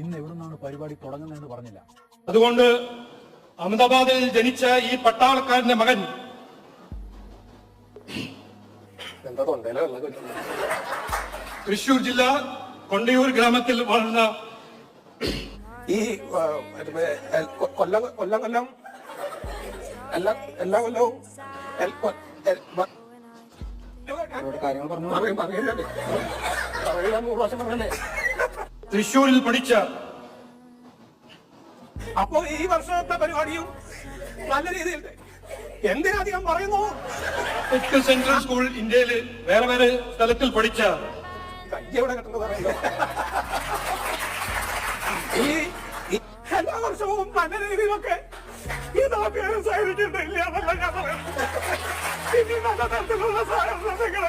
ഇന്ന് എവിടെ നിന്നാണ് പരിപാടി തുടങ്ങുന്നതെന്ന് പറഞ്ഞില്ല. അതുകൊണ്ട് അഹമ്മദാബാദിൽ ജനിച്ച ഈ പട്ടാളക്കാരന്റെ മകൻ എന്താ തൊണ്ടയില തൃശൂർ ജില്ല കൊണ്ടയൂർ ഗ്രാമത്തിൽ വളർന്ന ഈ കൊല്ലം കൊല്ലം കൊല്ലം എല്ലാ എല്ലാ കൊല്ലവും കാര്യങ്ങൾ പറഞ്ഞു പറയും, പറയുന്നത് പറയില്ല, നൂറ് പ്രാവശ്യം പറഞ്ഞല്ലേ. തൃശൂരിൽ പഠിച്ച അപ്പോ ഈ വർഷത്തെ പരിപാടിയും നല്ല രീതിയിൽ എന്തിനധികം പറയുന്നു? സെൻട്രൽ സ്കൂൾ ഇന്ത്യയിൽ വേറെ വേറെ സ്ഥലത്തിൽ പഠിച്ച കൈ എവിടെ കിട്ടുന്നത് പറയല്ലോ ഈ ഈ എല്ലാ വർഷവും നല്ല രീതിയിലൊക്കെ ഈ നാട്ടുകാരെ സഹകരിച്ചിട്ടില്ല എന്നല്ല ഞാൻ പറയുന്നത്. ഇനി നല്ല തരത്തിലുള്ള സഹകരണം നിങ്ങൾ